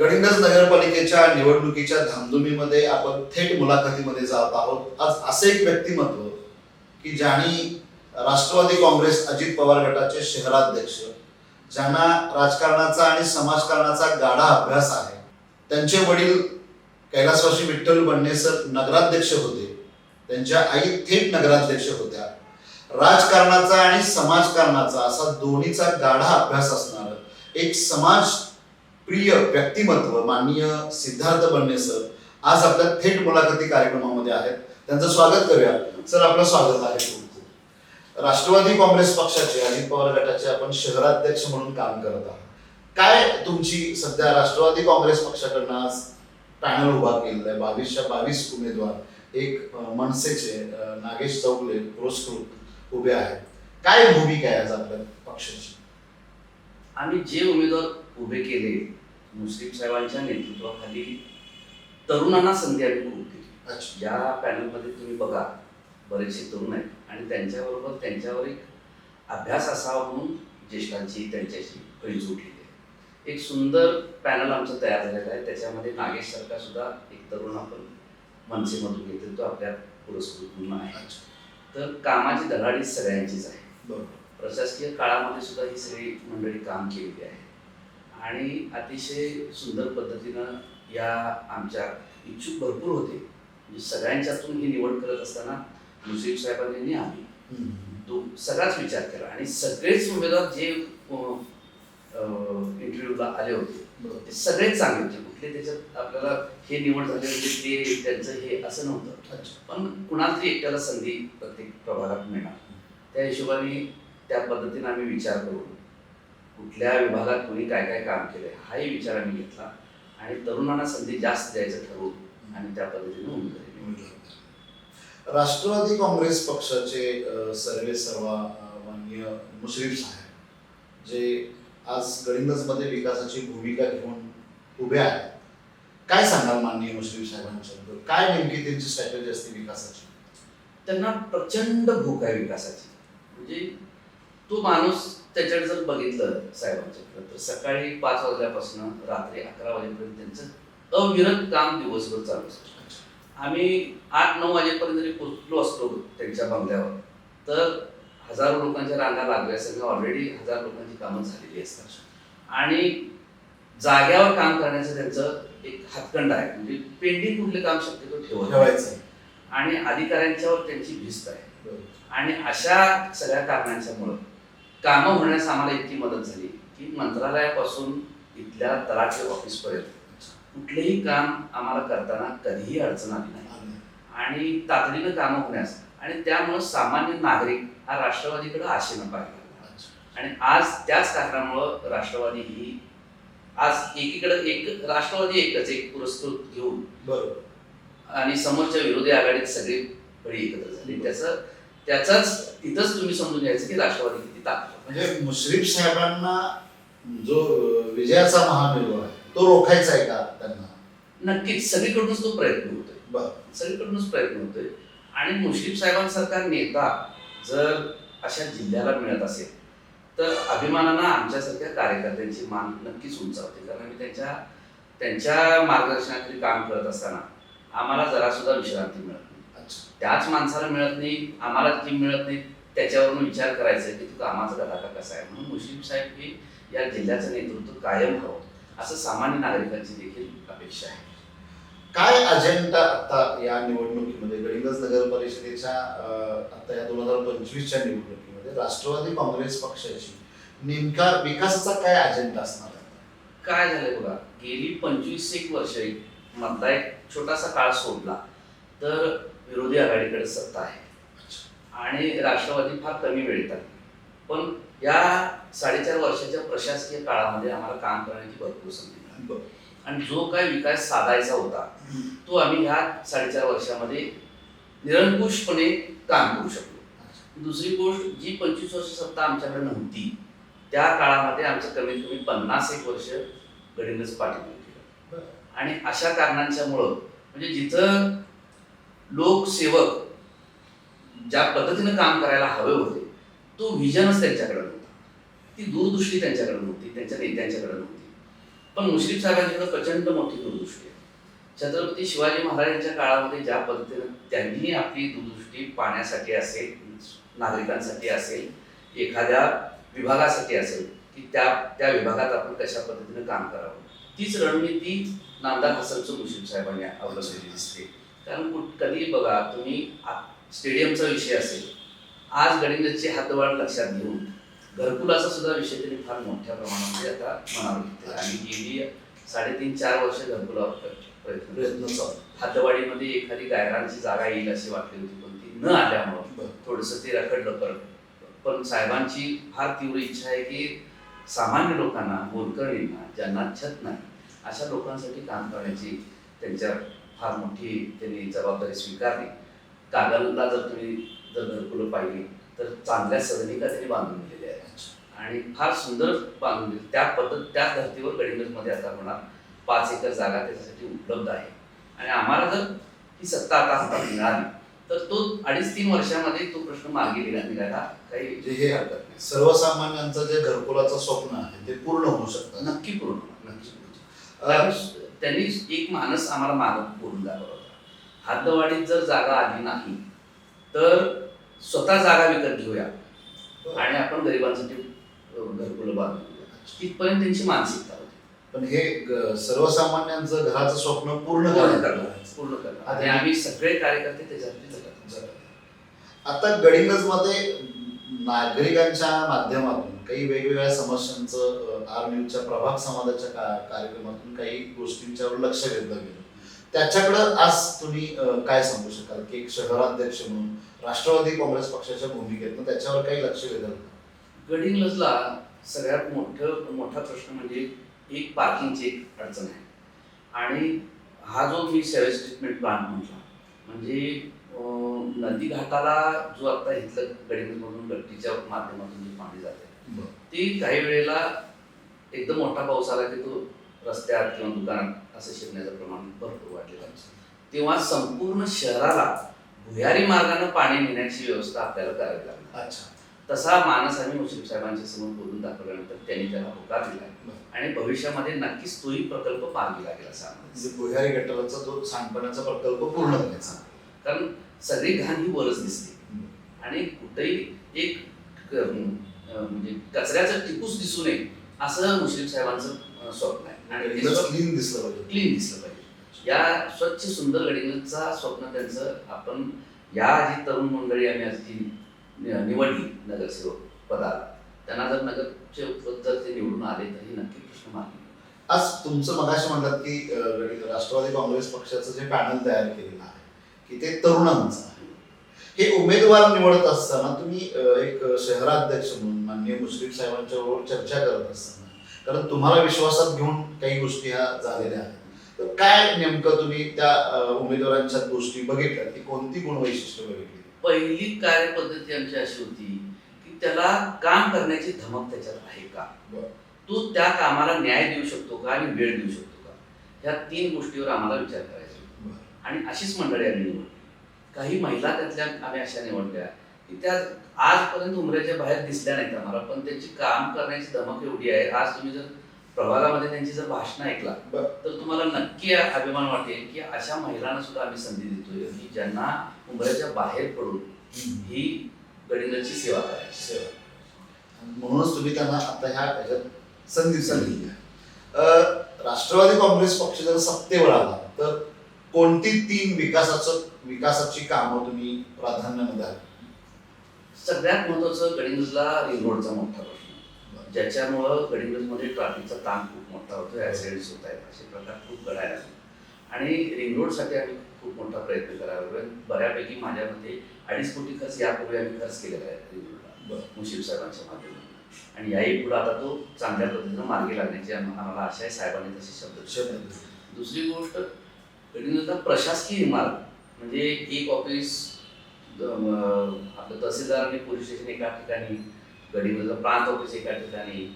गडिंगज नगरपालिकेच्या निवडणुकीच्या धामधुमीमध्ये आपण थेट मुलाखतीमध्ये जात आहोत. आज असे एक व्यक्तिमत्व की ज्यांनी राष्ट्रवादी काँग्रेस अजित पवार गटाचे शहराध्यक्ष ज्यांना राजकारणाचा आणि समाजकारणाचा गाढा अभ्यास आहे. त्यांचे वडील कैलासवासी विठ्ठल बंडेसर नगराध्यक्ष होते. त्यांच्या आई थेट नगराध्यक्ष होत्या. राजकारणाचा आणि समाजकारणाचा असा दोन्हीचा गाढा अभ्यास असणार एक समाज प्रिय व्यक्तिमत्व माननीय सिद्धार्थ बन्ने सर आज आपल्या थेट मुलाखती कार्यक्रमामध्ये आहेत. त्यांचं स्वागत करूया. सर आपलं स्वागत आहे राष्ट्रवादी काँग्रेस पक्षाचे अजित पवार गटाचे आपण शहराध्यक्ष म्हणून काम करत आहात. काय तुमची सध्या राष्ट्रवादी काँग्रेस पक्षाकडनं आज पॅनल उभा केलेला आहे? बावीसच्या बावीस उमेदवार एक मनसेचे नागेश चौगले पुरस्कृत उभे आहेत. काय भूमिका आहे आज आपल्या पक्षाची? आम्ही जे उमेदवार उभे केले मुस्लिम साहेबांच्या नेतृत्वाखाली तरुणांना संधी आम्ही खूप दिली या पॅनलमध्ये तुम्ही बघा बरेचसे तरुण आहेत आणि त्यांच्याबरोबर त्यांच्यावर एक अभ्यास असावा म्हणून ज्येष्ठांची त्यांच्याशी फळी उठलेली आहे. एक सुंदर पॅनल आमचं तयार झालेलं आहे. त्याच्यामध्ये नागेश सारखा सुद्धा एक तरुण आपण मनसेमधून घेतोय. तो आपल्या पुरस्कृत आहे. तर कामाची धडाडी सगळ्यांचीच आहे. बरोबर. प्रशासकीय काळामध्ये सुद्धा ही सगळी मंडळी काम केलेली आहे. आणि अतिशय सुंदर पद्धतीनं या आमच्या इच्छुक भरपूर होते. म्हणजे सगळ्यांच्यातून ही निवड करत असताना मुस्लिम साहेबांनी आम्ही. तो सगळाच विचार केला. आणि सगळेच उमेदवार जे इंटरव्ह्यूला आले होते. ते सगळेच चांगले होते. कुठले त्याच्यात आपल्याला हे निवड झाले होते ते त्यांचं हे असं नव्हतं. पण कुणाला तरी एकट्याला संधी प्रत्येक प्रभागात मिळणार. त्या हिशोबाने त्या पद्धतीने आम्ही विचार करून कुठल्या विभागात कोणी काय काय काम केलंय हाही विचार आम्ही घेतला. आणि तरुणांना संधी जास्त द्यायचं ठरवून आणि त्या पद्धतीने उमेदवारी. राष्ट्रवादी काँग्रेस पक्षाचे सर्वे सर्वा माननीय मुश्रीफ साहेब जे आज गडिंग्लजमध्ये विकासाची भूमिका घेऊन उभे आहेत काय सांगाल माननीय मुश्रीफ साहेबांच्याबद्दल? काय नेमकी त्यांची स्ट्रॅटेजी असते विकासाची? त्यांना प्रचंड भूक आहे विकासाची. म्हणजे तो माणूस त्याच्याकडे जर बघितलं साहेबांच्याकडे तर सकाळी पाच वाजल्यापासून रात्री अकरा वाजेपर्यंत त्यांचं अविरत काम दिवसभर चालू असतं. आम्ही आठ नऊ वाजेपर्यंत जरी पोचलो असतो त्यांच्या बंगल्यावर. तर हजारो लोकांच्या रांगा लागल्या सगळ्या ऑलरेडी हजार लोकांची कामं झालेली असतात. आणि जाग्यावर काम करण्याचं त्यांचं एक हातखंड आहे. म्हणजे पेंडिंग कुठले काम शक्यतो. ठेवायचं. आणि अधिकाऱ्यांच्यावर त्यांची भिस्त आहे. आणि अशा सगळ्या कारणांच्यामुळं कामं होण्यास आम्हाला इतकी मदत झाली की मंत्रालयापासून इथल्या तलाठी ऑफिसपर्यंत कुठलेही काम आम्हाला करताना कधीही अडचण आली नाही. आणि तातडीनं कामं होण्यास आणि त्यामुळं सामान्य नागरिक हा राष्ट्रवादीकडे आशेनं अच्छा. आणि आज त्याच कारणामुळं राष्ट्रवादी ही आज एकीकडे एक राष्ट्रवादी एकच एक पुरस्कृत घेऊन बरोबर. आणि समोरच्या विरोधी आघाडीत सगळी फळी एकत्र झाली. त्याचं त्याचाच तिथंच तुम्ही समजून घ्यायचं की राष्ट्रवादी किती ताकद म्हणजे मुश्रीफ साहेबांना जो विजयाचा महामेरू आहे तो रोखायचा आहे का त्यांना? नक्कीच. सगळीकडूनच तो प्रयत्न होतोय. बरं. सगळीकडूनच प्रयत्न होतोय. आणि मुश्रीफ साहेबांसारखा नेता जर अशा जिल्ह्याला मिळत असेल तर अभिमानानं आमच्यासारख्या कार्यकर्त्यांची मान नक्कीच उंचावते. कारण आम्ही त्यांच्या त्यांच्या मार्गदर्शनाखाली काम करत असताना आम्हाला जरा सुद्धा विश्रांती मिळत त्याच माणसाला मिळत नाही आम्हाला जी मिळत नाही त्याच्यावरून विचार करायचा की तू कामाचा गटाका कसा आहे? म्हणून मुस्लिम साहेब हे या जिल्ह्याचं नेतृत्व कायम हवं असं सामान्य नागरिकांची देखील अपेक्षा आहे. काय अजेंडा आता या निवडणुकीमध्ये? गडिंग्लज नगर परिषदेच्या आता या दोन हजार पंचवीसच्या निवडणुकीमध्ये राष्ट्रवादी काँग्रेस पक्षाची नेमका विकासाचा काय अजेंडा असणार काय झालंय बघा गेली पंचवीस एक वर्ष मधला एक छोटासा काळ सोडला तर विरोधी आघाडीकडे सत्ता आहे. आणि राष्ट्रवादी फार कमी आली पण या साडेचार वर्षाच्या प्रशासकीय काळामध्ये आम्हाला काम करण्याची भरपूर संधी मिळाली. आणि जो काही विकास साधायचा होता तो आम्ही ह्या साडेचार वर्षामध्ये निरंकुशपणे काम करू शकलो. दुसरी गोष्ट जी पंचवीस वर्ष सत्ता आमच्याकडे नव्हती त्या काळामध्ये आमचं कमीत कमी पन्नास एक वर्ष गडिंगज पाठिंबा केलं. आणि अशा कारणांच्यामुळं म्हणजे जिथं लोकसेवक ज्या पद्धतीनं काम करायला हवे होते तो व्हिजनच त्यांच्याकडे नव्हता. ती दूरदृष्टी त्यांच्याकडे नव्हती त्यांच्या नेत्यांच्याकडे नव्हती. पण मुश्रीफ साहेबांच्याकडे प्रचंड मोठी दूरदृष्टी आहे. छत्रपती शिवाजी महाराजांच्या काळामध्ये ज्या पद्धतीनं त्यांनी आपली दूरदृष्टी पाण्यासाठी असेल नागरिकांसाठी असेल एखाद्या विभागासाठी असेल की त्या त्या विभागात आपण कशा पद्धतीनं काम करावं? तीच रणनीती नामदार हसनचं मुश्रीफ साहेबांनी अवलंबलेली दिसते. कारण कुठ- कधी बघा तुम्ही स्टेडियमचा विषय असेल आज गडिंगजची हातवाढ लक्षात घेऊन घरकुलाचा सुद्धा विषय त्यांनी फार मोठ्या प्रमाणामध्ये आता मनावर घेतला आणि गेली साडेतीन चार वर्ष घरकुलावर प्र- प्रयत्न हातवाडीमध्ये एखादी गायरांची जागा येईल अशी वाटली होती पण ती न आल्यामुळं. थोडंसं ते रखडलं परत. पण साहेबांची फार तीव्र इच्छा आहे की सामान्य लोकांना मोलकरणींना ज्यांना छत नाही अशा लोकांसाठी काम करण्याची त्यांच्या फार मोठी त्यांनी जबाबदारी स्वीकारली. कागलला जर तुम्ही जर घरकुलं पाहिली तर चांगल्या सदनिका त्यांनी बांधून दिलेल्या आहेत. आणि फार सुंदर बांधून दिली. त्या पद्धत त्या धर्तीवर गडिंगजमध्ये आता होणार पाच एकर जागा त्याच्यासाठी उपलब्ध आहे. आणि आम्हाला जर ही सत्ता आता हातात मिळाली तर तो अडीच तीन वर्षामध्ये तो प्रश्न निघा- निघायला काही म्हणजे हे हरकत नाही. सर्वसामान्यांचं जे घरकुलाचं स्वप्न आहे ते पूर्ण होऊ शकतं. नक्की पूर्ण होणार, नक्की त्यांनी एक मानस आम्हाला मार्ग पूर्ण दाखवला होता. हातवाडीत जर जागा आली नाही तर स्वतः जागा विकत घेऊया. आणि आपण गरिबांसाठी घरकुलं बांधून घेऊया तिथपर्यंत त्यांची मानसिकता होती. पण हे सर्वसामान्यांचं घराचं स्वप्न पूर्ण करणार. पूर्ण करणार. आणि आम्ही सगळे कार्यकर्ते त्याच्यासाठी जगत आता गडिंगजमध्ये नागरिकांच्या माध्यमातून काही वेगवेगळ्या समस्यांचं आर न्यूजच्या प्रभाग समाजाच्या का- कार्यक्रमातून काही गोष्टींच्यावर लक्ष वेधलं गेलं. त्याच्याकडं आज तुम्ही काय सांगू शकाल? की एक शहराध्यक्ष म्हणून राष्ट्रवादी काँग्रेस पक्षाच्या भूमिकेतनं त्याच्यावर काही लक्ष वेधलं का? गडिंग्लजला सगळ्यात मोठं मोठा प्रश्न म्हणजे एक पार्किंगची एक अडचण आहे. आणि हा जो मी सेवेज ट्रीटमेंट प्लांट म्हटला म्हणजे नदी घाटाला जो आता इथलं गडिंग्लजमधून गट्टीच्या माध्यमातून जे पाणी जाते ती काही वेळेला एकदम मोठा पाऊस आला की तो रस्त्यात किंवा दुकानात असं शिरण्याचं प्रमाण भरपूर वाढलेलं तेव्हा संपूर्ण शहराला भुयारी मार्गाने पाणी नेण्याची व्यवस्था आपल्याला करावी लागणार. अच्छा. तसा मानस आम्ही मुश्रीफ साहेबांच्या समोर बोलून दाखवल्यानंतर त्यांनी त्याला होकार दिला. आणि भविष्यामध्ये नक्कीच तोही प्रकल्प मार्गी लागेल असा म्हणजे भुयारी गटाराचा जो सांडपाण्याचा प्रकल्प पूर्ण दिसतं. कारण सगळी घाण ही वरच दिसते. आणि कुठेही एक म्हणजे कचऱ्याचं टिपूस दिसू नये असं मुश्रीफ साहेबांचं स्वप्न आहे. आणि क्लीन दिसलं पाहिजे. क्लीन दिसलं पाहिजे. या स्वच्छ सुंदर गडिंगचा स्वप्न त्यांचं आपण या जी तरुण मंडळी आम्ही आज जी निवडली नगरसेवक पदाला त्यांना जर नगरसेवक पद जर ते निवडून आले तर हे नक्की प्रश्न मार्गी निघणार. आज तुमचं मगाशी म्हणतात की राष्ट्रवादी काँग्रेस पक्षाचं जे पॅनल तयार केलेलं आहे की ते तरुणांचं हे उमेदवार निवडत असताना तुम्ही एक शहराध्यक्ष म्हणून माननीय मुश्रीफ साहेबांच्या बरोबर चर्चा करत असताना कारण तुम्हाला विश्वासात घेऊन काही गोष्टी ह्या झालेल्या आहेत. तर काय नेमकं तुम्ही त्या उमेदवारांच्या गोष्टी बघितल्या? की कोणती गुण वैशिष्ट्य बघितली? पहिली कार्यपद्धती आमची अशी होती की त्याला काम करण्याची धमक त्याच्यात आहे का. तो त्या कामाला न्याय देऊ शकतो का आणि वेळ देऊ शकतो का? ह्या तीन गोष्टीवर आम्हाला विचार करायचा. आणि अशीच मंडळी आम्ही निवडली. काही महिला त्यातल्या आम्ही अशा निवडल्या की त्या आजपर्यंत उमऱ्याच्या बाहेर दिसल्या नाहीत आम्हाला पण त्यांची काम करण्याची धमक एवढी आहे. आज तुम्ही जर प्रभागामध्ये त्यांची जर भाषणं ऐकला. तर तुम्हाला नक्की अभिमान वाटेल की अशा महिलांना सुद्धा आम्ही संधी देतोय. की ज्यांना उमऱ्याच्या बाहेर पडून ही गडिंगची सेवा करायची. सेवा. म्हणूनच तुम्ही त्यांना आता ह्या ह्याच्यात संधी संधी राष्ट्रवादी काँग्रेस पक्ष जर सत्तेवर आला तर कोणती तीन विकासाचं विकासाची कामं तुम्ही प्राधान्याने द्याल सगळ्यात महत्वाचं गडिंगजला रिंग रोडचा मोठा प्रश्न ज्याच्यामुळं गडिंगजमध्ये ट्रॅफिकचा ताण खूप मोठा होतो ऍक्सिडेंट्स होत आहेत असे प्रकार खूप घडायला. आणि रिंग रोडसाठी आम्ही खूप मोठा प्रयत्न करायला लागलोय. बऱ्यापैकी माझ्या मते अडीच कोटी खर्च यापूर्वी आम्ही खर्च केलेला आहे रिंग रोडला. मुशीफ साहेबांच्या माध्यमातून आणि याही पुढे आता तो चांगल्या पद्धतीनं मार्गी लागण्याची आम- आम्हाला आशा आहे साहेबांनी तसे शब्द. दुसरी गोष्ट प्रशासकीय इमारत म्हणजे एक ऑफिस आपलं तहसीलदार आणि पोलीस स्टेशन एका ठिकाणी गडिंगजला प्रांत ऑफिस एका ठिकाणी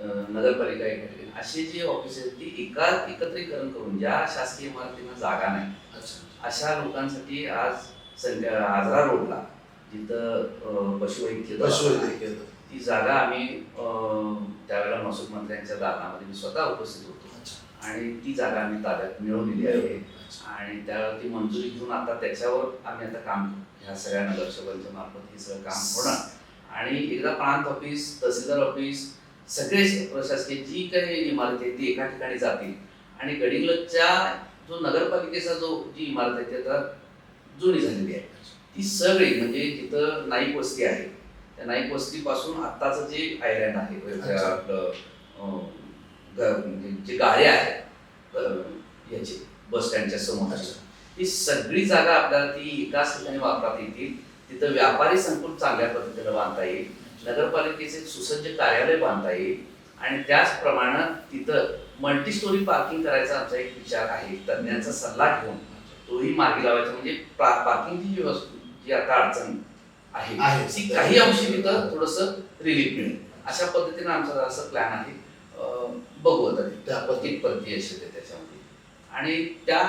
नगरपालिका एका ठिकाणी अशी जी ऑफिस आहेत ती एका एकत्रीकरण करून ज्या शासकीय इमारतींना जागा नाही अशा लोकांसाठी आज संध्या आजरा रोडला जिथं पशुवैद्यकीय ती जागा आम्ही त्यावेळेला महसूल मंत्र्यांच्या दालनामध्ये मी स्वतः उपस्थित होतो. आणि ती जागा आम्ही ताब्यात मिळवलेली आहे. आणि त्यावरती मंजुरी घेऊन आता त्याच्यावर आम्ही आता काम ह्या सगळ्या नगरसेवकांच्या मार्फत हे सगळं काम होणार. आणि एकदा प्रांत ऑफिस तहसीलदार ऑफिस सगळे प्रशासकीय जी काही इमारत आहे ती एका ठिकाणी जातील. आणि गडिंग्लजच्या जो नगरपालिकेचा जो जी इमारत आहे ती आता जुनी झालेली आहे. ती सगळी म्हणजे जिथं नाईक वस्ती आहे त्या नाईक वस्तीपासून आत्ताचं जे आयलँड आहे म्हणजे. आपलं म्हणजे जे गाड्या आहेत याची बस स्टँडच्या समोर. ही सगळी जागा आपल्याला ती एकाच ठिकाणी वापरात येतील. तिथं व्यापारी संकुल चांगल्या पद्धतीनं बांधता येईल. नगरपालिकेचे सुसज्ज कार्यालय बांधता येईल. आणि त्याचप्रमाणे तिथं मल्टी स्टोरी पार्किंग करायचा आमचा एक विचार आहे. तज्ज्ञांचा सल्ला घेऊन तोही मार्गी लावायचा. म्हणजे पार्किंगची जी वस्तू जी आता अडचण आहे. ती काही अंशी तिथं थोडस रिलीफ मिळेल. अशा पद्धतीनं आमचा जरासा प्लॅन आहे. बघू आता. ते. त्या पद्धतीने कितपत यश आणि त्या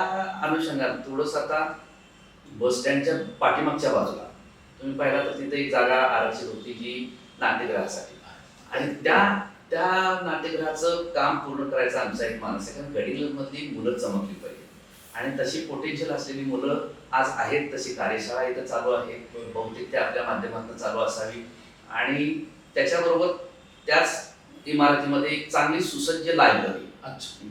अनुषंगाने थोडंसं आता बस स्टँडच्या पाठीमागच्या बाजूला तुम्ही पाहिला तर तिथे एक जागा आरक्षित होती जी नाट्यगृहासाठी आणि त्या त्या नाट्यगृहाचं काम पूर्ण करायचा आमचा एक मानस आहे कारण गडीलमधली मुलं चमकली पाहिजे. आणि तशी पोटेन्शियल असलेली मुलं आज आहेत तशी कार्यशाळा इथं चालू आहे बहुतेक ते आपल्या माध्यमातून चालू असावी. आणि त्याच्याबरोबर त्याच इमारतीमध्ये एक चांगली सुसज्ज लायब्ररी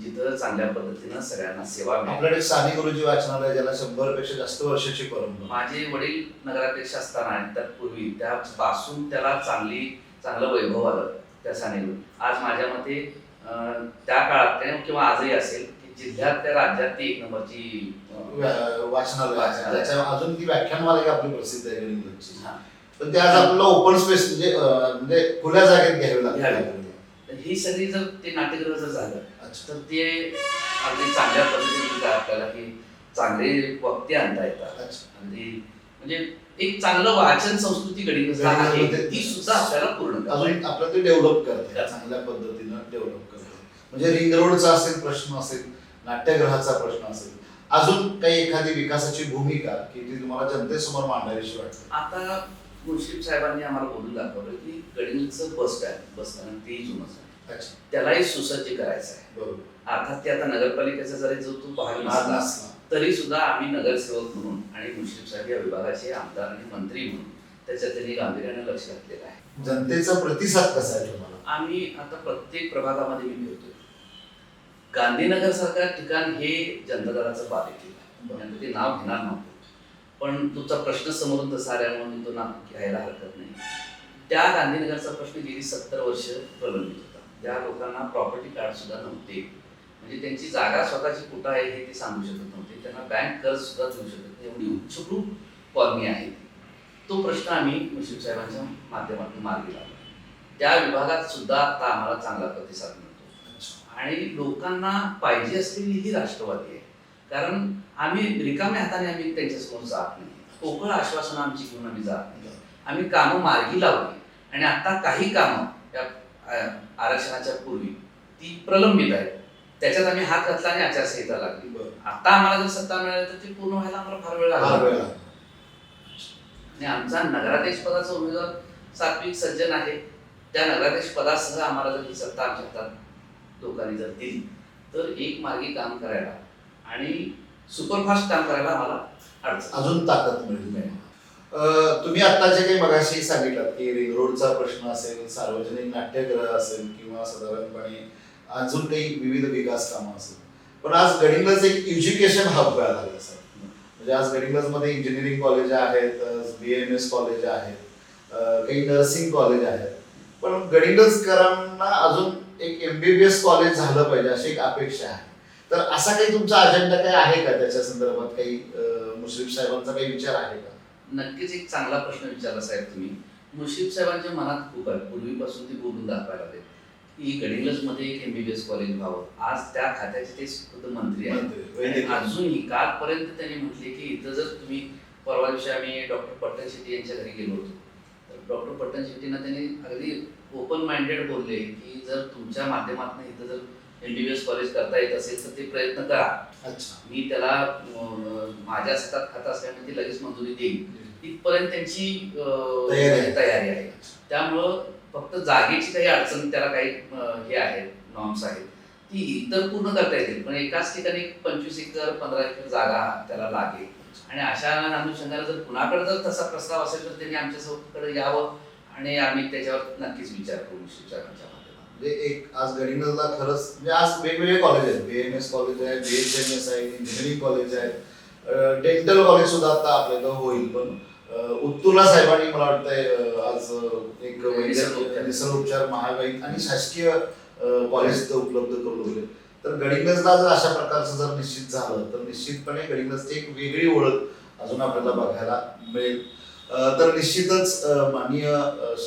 जिथं चांगल्या पद्धतीनं सगळ्यांना सेवा आपल्याकडे साने गुरुजी वाचनालय ज्याला शंभरपेक्षा जास्त वर्षाची परंपरा माझे वडील नगराध्यक्ष असताना आणि त्यापूर्वी त्यापासून त्याला चांगली चांगलं वैभव आलं त्या सानेगुरू आज माझ्या मते त्या काळात किंवा आजही असेल की जिल्ह्यात त्या राज्यात ती एक नंबरची वाचनालय अजून ती व्याख्यानमालिका आपली प्रसिद्ध आहे. पण ते आज आपल्याला ओपन स्पेस म्हणजे म्हणजे खुल्या जागेत घ्यावी लागते. तर ही सगळी जर ते नाट्यगृह जर झालं अच्छा. तर ते अगदी चांगल्या पद्धतीने आपल्याला की चांगले वक्ते आणता येतात. अगदी म्हणजे एक चांगलं वाचन संस्कृती गडिंग्लजला आहे गडिंग्लजमध्ये ती सुद्धा आपल्याला पूर्ण. अजून आपलं ते डेव्हलप करते करते. चांगल्या पद्धतीनं डेव्हलप करते. म्हणजे रिंग रोडचा असेल प्रश्न असेल नाट्यगृहाचा प्रश्न असेल अजून काही एखादी विकासाची भूमिका की ती तुम्हाला जनतेसमोर मांडावीशी वाटते? आता मुश्रीफ साहेबांनी आम्हाला बोलून दाखवलं की गडिंगचं बस स्टँड बस स्टँड तेही जुनंच आहे. अच्छा. त्यालाही सुसज्ज करायचं आहे. बरोबर. अर्थात ते आता नगरपालिकेचा जरी जो तो नसला. तरी सुद्धा आम्ही नगरसेवक म्हणून आणि मुश्रीफ साहेब या विभागाचे आमदार आणि मंत्री म्हणून त्याच्यात त्यांनी गांभीर्याने लक्ष घातलेलं आहे. जनतेचा प्रतिसाद कसा आहे तुम्हाला? आम्ही आता प्रत्येक प्रभागामध्ये मी फिरतोय गांधीनगर सारखं ठिकाण हे जनता दलाचं बालेकिल्ला आहे. नाव घेणार नव्हतं. पण तुमचा प्रश्न समोरून तसा आल्यामुळे मी तो नाव घ्यायला हरकत नाही. त्या गांधीनगरचा प्रश्न गेली सत्तर वर्ष प्रलंबित होता. त्या लोकांना प्रॉपर्टी कार्ड सुद्धा नव्हते म्हणजे त्यांची जागा स्वतःची कुठं आहे हे ते सांगू शकत नव्हते. त्यांना बँक कर्ज सुद्धा देऊ शकत नाही. एवढी उच्चभ्रू कॉलनी आहे. तो प्रश्न आम्ही मुश्रीफ साहेबांच्या माध्यमातून मार्गी लावला. त्या विभागात सुद्धा आता आम्हाला चांगला प्रतिसाद मिळतो. आणि लोकांना पाहिजे असलेली ही राष्ट्रवादी आहे. कारण आम्ही रिकाम्या हाताने आम्ही त्यांच्यासमोर जात नाही. पोकळ आश्वासनं आमची घेऊन आम्ही जात नाही. आम्ही कामं मार्गी लावली. आणि आता काही कामं त्या आरक्षणाच्या पूर्वी ती प्रलंबित आहेत. त्याच्यात आम्ही हात घातला आणि आचारसंहिता लागली. आता आम्हाला जर सत्ता मिळाली तर ती पूर्ण व्हायला आम्हाला फार वेळ लागला. आणि आमचा नगराध्यक्ष पदाचा उमेदवार सात्विक सज्जन आहे. त्या नगराध्यक्ष पदासह आम्हाला जर ही सत्ता आमच्या हातात लोकांनी जर दिली तर एक मार्गी काम करायला आणि सुपरफास्ट काम करायला मला अडचण. अजून ताकद मिळते तुम्ही आता जे काही मगाशी सांगितलं की रिंग रोडचा प्रश्न असेल सार्वजनिक नाट्यगृह असेल किंवा साधारणपणे अजून काही विविध विकास कामं असेल. पण आज गडिंग्लज एक एज्युकेशन हब व्हायला लागला सर. म्हणजे आज गडिंग्लजमध्ये इंजिनिअरिंग कॉलेज आहेत बी एम एस कॉलेज आहेत काही नर्सिंग कॉलेज आहेत. पण गडिंग्लजकरांना अजून एक एमबीबीएस कॉलेज झालं पाहिजे अशी एक अपेक्षा आहे. तर असा काही तुमचा अजेंडा काही आहे का? त्याच्या संदर्भात काही मुश्रीफ साहेबांचा काही विचार आहे का? नक्कीच एक चांगला प्रश्न विचारला साहेब तुम्ही. मुश्रीफ साहेबांच्या मनात खूप आहे. पूर्वीपासून ते बोलून दाखवायला लागले. की गडिंग्लजमध्ये एक एमबीबीएस कॉलेज व्हावं. आज त्या खात्याचे ते खुद्द मंत्री आहेत. अजूनही कालपर्यंत त्यांनी म्हटले की इथं जर तुम्ही परवा दिवशी आम्ही डॉक्टर पट्टण शेट्टी यांच्या घरी गेलो होतो. तर डॉक्टर पट्टण शेट्टींना त्यांनी अगदी ओपन माइंडेड बोलले की जर तुमच्या माध्यमातून इथं जर एमबीबीएस कॉलेज करता येत असेल तर ते प्रयत्न करा. अच्छा. मी त्याला माझ्या हातात खात असल्यामुळे ती लगेच मंजुरी देईल इथपर्यंत त्यांची तयारी आहे. तयारी आहे. त्यामुळं फक्त जागेची काही अडचण त्याला काही हे आहेत नॉर्म्स आहेत. ती इतर पूर्ण करता येतील पण एकाच ठिकाणी पंचवीस एकर पंधरा एकर जागा त्याला लागेल. आणि अशा अनुषंगाने जर कुणाकडे जर तसा प्रस्ताव असेल तर त्यांनी आमच्या चौकीकडे यावं आणि आम्ही त्याच्यावर नक्कीच विचार करू माध्यमातून म्हणजे एक आज गडिंग्लजला खरंच म्हणजे आज वेगवेगळे कॉलेज आहेत. बी एम एस कॉलेज आहे बी एच एम एस आहे इंजिनिअरिंग कॉलेज आहे. डेंटल कॉलेज सुद्धा आता आपल्या इथं होईल पण उत्तुला साहेबांनी मला वाटतंय आज एक वैद्यक निसर्गोपचार. निसर्गोपचार महागाई आणि शासकीय कॉलेज उपलब्ध करून दिले. तर गडिंग्लजला जर अशा प्रकारचं जर निश्चित झालं तर निश्चितपणे गडिंग्लजची एक वेगळी ओळख अजून आपल्याला बघायला मिळेल. तर निश्चितच माननीय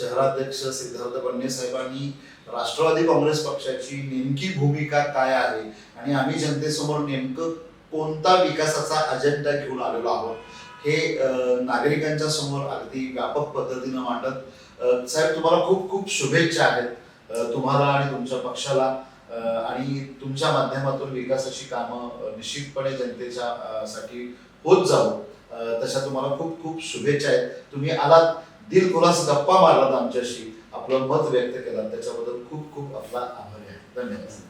शहराध्यक्ष सिद्धार्थ बन्ने साहेबांनी राष्ट्रवादी काँग्रेस पक्षाची नेमकी भूमिका काय आहे? आणि आम्ही जनतेसमोर नेमकं कोणता विकासाचा अजेंडा घेऊन आलेलो आहोत? हे नागरिकांच्या समोर अगदी व्यापक पद्धतीनं मांडत साहेब तुम्हाला खूप खूप शुभेच्छा आहेत. तुम्हाला आणि तुमच्या पक्षाला आणि तुमच्या माध्यमातून विकासाची कामं निश्चितपणे जनतेच्या साठी होत जाऊ. तशा तुम्हाला खूप खूप शुभेच्छा आहेत. तुम्ही आलात दिलखुलास गप्पा मारलात आमच्याशी. आपलं मत व्यक्त केलं त्याच्याबद्दल खूप खूप आपला आभारी आहे धन्यवाद